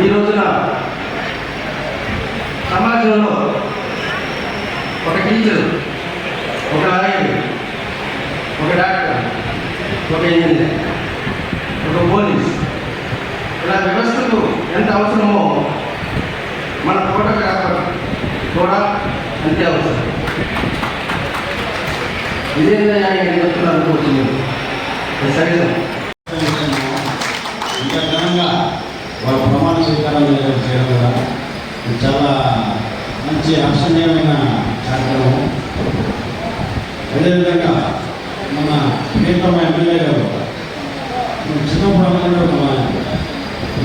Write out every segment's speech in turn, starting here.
ఈ రోజున సమాజంలో ఒక టీచర్ ఒక లాయర్ ఒక డాక్టర్ ఒక ఇంజనీర్ ఒక పోలీస్ ఇలా వ్యవస్థకు ఎంత అవసరమో మన ఫోటోగ్రాఫర్ కూడా అంతే అవసరం. ఇదేంటే ఆయన చెప్తున్నారు అనుకోవచ్చు అది వాళ్ళ ప్రమాణ స్వీకారం చేయడం కూడా చాలా మంచి హర్షణీయమైన కార్యక్రమం. అదేవిధంగా మన ప్రియతమ ఎమ్మెల్యే గారు చిన్నప్పుడు అనుకుంటే మన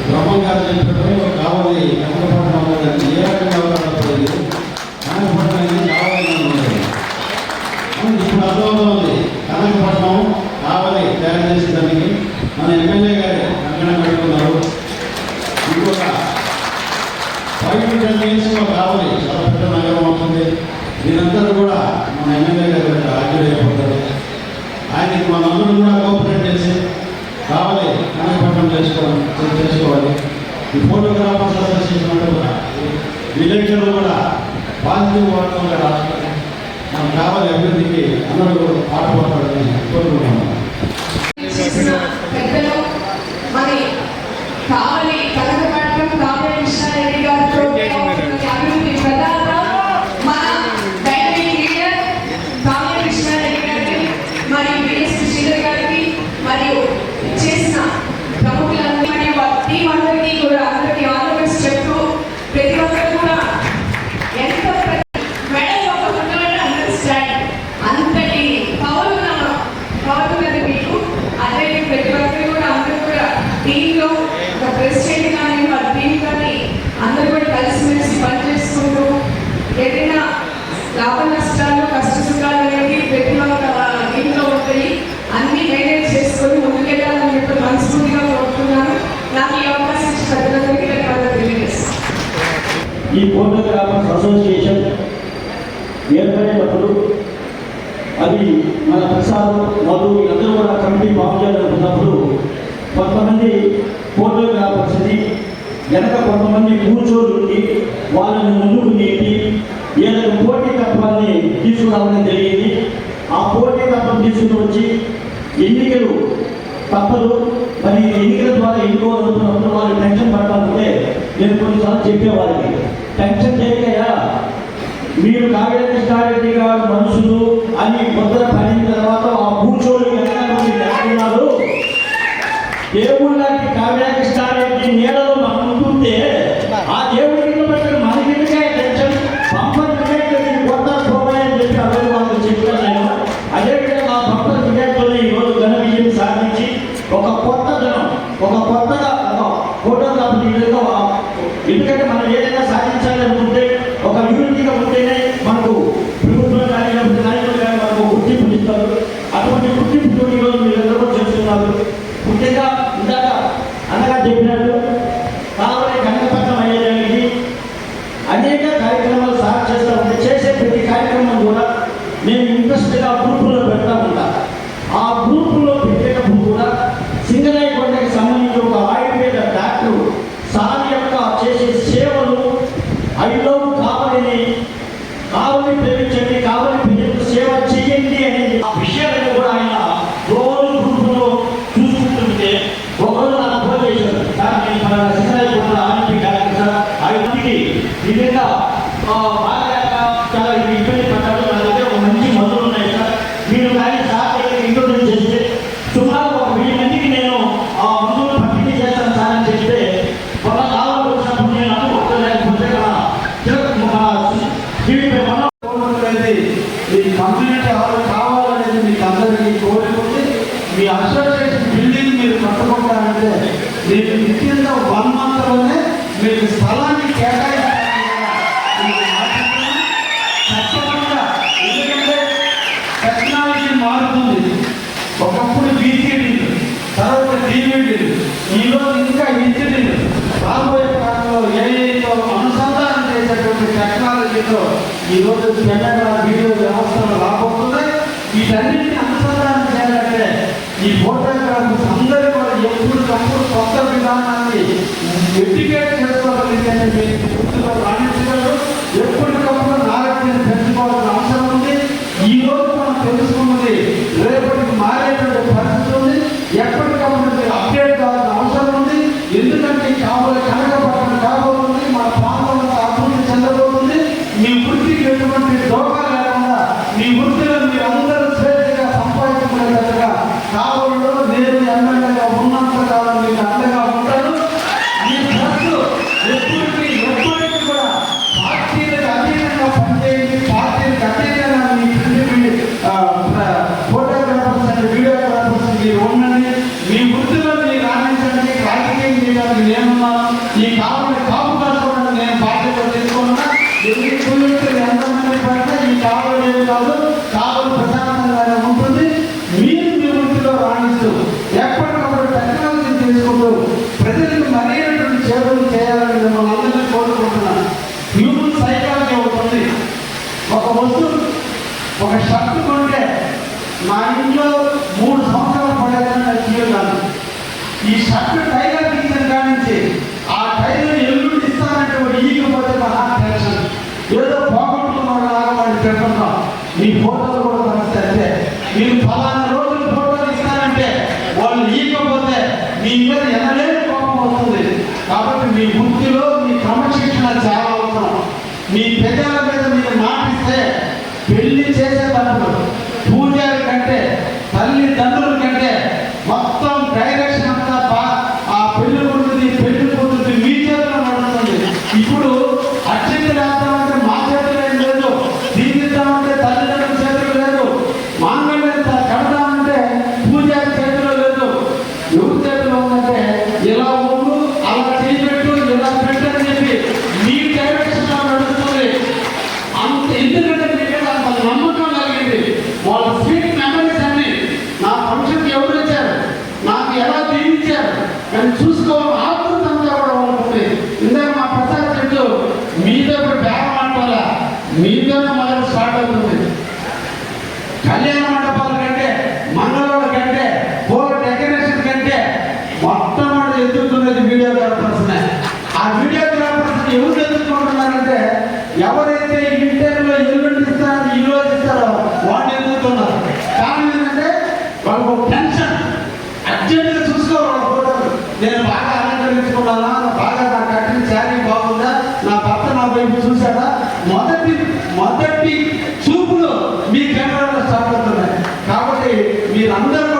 బ్రహ్మం గారు చెప్పినట్టు కావాలి కనకపట్నం గారికి ఏ రకంగా అవకాశం కనకపట్నం అనేది కావాలని ఉండదు అవును, ఇప్పుడు అర్థమవుతుంది. కనకపట్నం కావాలి తయారు చేసేదానికి మన ఎమ్మెల్యే గారు కంకణం కట్టుకున్నారు ఇంకొక ఫైవ్ టు టెన్ ఇయర్స్లో కావాలి చాలా పెద్ద నగరం అవుతుంది మీరందరూ కూడా మన ఎమ్మెల్యే గారు ఆశ్చర్యపోతారు ఆయనకి మనందరూ కూడా కోఆపరేట్ చేసి కావాలి కనకపట్నం చేసుకోవాలి చేసుకోవాలి ఈ ఫోటోగ్రాఫర్స్ అసోసియేషన్ అంటే కూడా విలేకరులు కూడా పాజిటివ్ వాడకంగా రాసుకొని మనం కావాలి అభివృద్ధికి అందరూ పాటుపడతారని కోరుకుంటున్నాం ఏర్పడేటప్పుడు అది మన ప్రసాద్ మధు వీళ్ళందరూ కూడా కమిటీ ఫామ్ చేయాలనుకున్నప్పుడు కొంతమంది ఫోటోగ్రాఫర్స్ని వెనక కొంతమంది కూర్చొని వాళ్ళని ముందుకు నెట్టి ఏదైనా పోటీ తత్వాన్ని తీసుకురావడం జరిగింది. ఆ పోటీ తత్వం తీసుకుని వచ్చి ఎన్నికలు తప్పదు. మరి ఎన్నికల ద్వారా ఎన్నుకోవాలనుకున్నప్పుడు వాళ్ళు టెన్షన్ పడతానంటే నేను కొన్నిసార్లు చెప్పేవాళ్ళకి టెన్షన్ చేయకయా మీరు కావ్య కృష్ణారెడ్డి గారు మనుషులు అని ముద్ర పడిన తర్వాత ఆ కూర్చోని వెనక దేవుడు లాంటి కావ్య కృష్ణారెడ్డి నీడలో మనం ఉంటుంటే ఆ దేవుడి కింద పెట్టిన మన కిందకే టెన్షన్ పంపర్ విజయ్ కొత్త పోవాలని చెప్పి ఆ వాళ్ళు వాళ్ళకి చెప్పాను నేను. అదేవిధంగా ఆ పంపర్ విజయ్తో ఈరోజు ఘన విజయం సాధించి ఒక కొత్త జనం ఒక కొత్తగా ఒక ఫోటోగ్రాఫ్ ఎందుకంటే మనం ఏదైనా ఉంటేనే మనకు ఈరోజు తెలంగాణ వీడియో వ్యవస్థలు రాబోతున్నాయి వీటన్నిటిని అనుసంధానం చేయాలంటే ఈ ఫోటోగ్రాఫర్స్ అందరూ కూడా ఎప్పుడు తప్పుడు కొత్త విధానాన్ని ఎడ్యుకేట్ చేసుకోగలిగితే గుర్తులో రాణించడం Tá da షర్ట్ కొంటే మా ఇంట్లో మూడు సంవత్సరాలు పడేదని నాకు చేయగలను ఈ షర్ట్ టైలర్ తీసిన కాడి ఆ టైలర్ ఎల్లుండి ఇస్తానంటే వాడు ఈగిపోతే మా నాకు టెన్షన్ ఏదో పోగొట్టుకున్నాడు లాగా వాడిని పెట్టుకున్నాం మీ ఫోటోలు కూడా మనసు అంటే మీరు ఫలానా రోజులు ఫోటోలు ఇస్తానంటే వాళ్ళు ఈగపోతే మీ మీద ఎనలేని కోపం వస్తుంది. కాబట్టి మీ వృత్తిలో మీ క్రమశిక్షణ చాలా అవసరం. మీ పెద్దల మీద ఆ వీడియోగ్రాఫర్స్ ఎవరు ఎదుర్కొంటున్నారంటే ఎవరైతే ఇంటర్లో ఎల్లుండి ఇస్తారో ఈ రోజు ఇస్తారో వాళ్ళు ఎదుర్కొన్నారు కారణం ఏంటంటే వాళ్ళకు టెన్షన్ అర్జెంట్గా చూసుకోవాలి ఫోటోలు. నేను బాగా అలంకరించుకున్నానా? బాగా నా కట్టిన శారీ బాగుందా? నా భర్త నా వైపు చూశాడా? మొదటి మొదటి చూపులు మీ కెమెరాలో స్టార్ట్ అవుతున్నాయి కాబట్టి మీరందరూ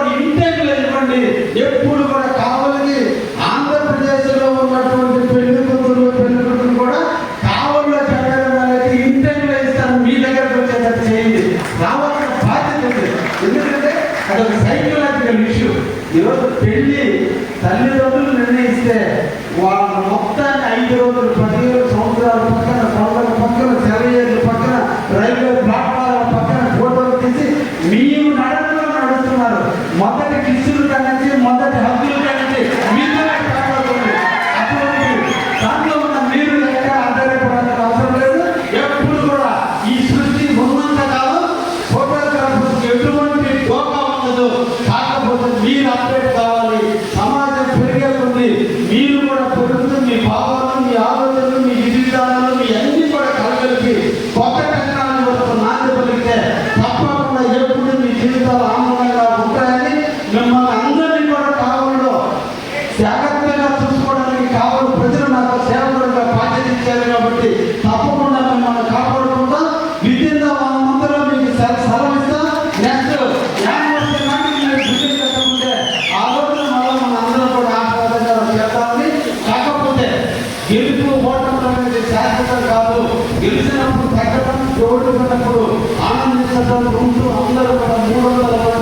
గెలిచినప్పుడు తగ్గడం తోడుకున్నప్పుడు ఆనందించడం ఉంటూ అందరూ మూడు వందల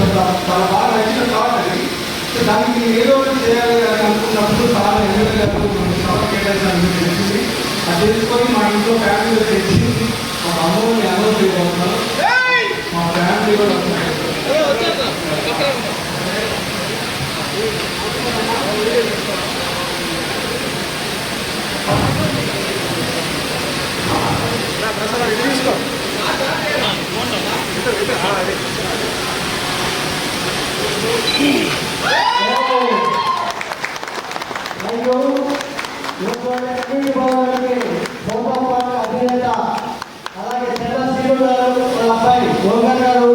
చాలా బాగా నచ్చిన థాట్ అది సో దానికి ఏదో ఒకటి చేయాలి అని అనుకున్నప్పుడు చాలా ఎన్నో చాలా కేటాయించాలని తెలిసింది అది తెలుసుకొని మా ఇంట్లో ఫ్యామిలీలో తెచ్చి మా అమ్మని అందరూ చేయబోతున్నాను మా ఫ్యామిలీ కూడా తీసుకో. అలాగే చంద్రశీలు గారు నలభై గోగన్ గారు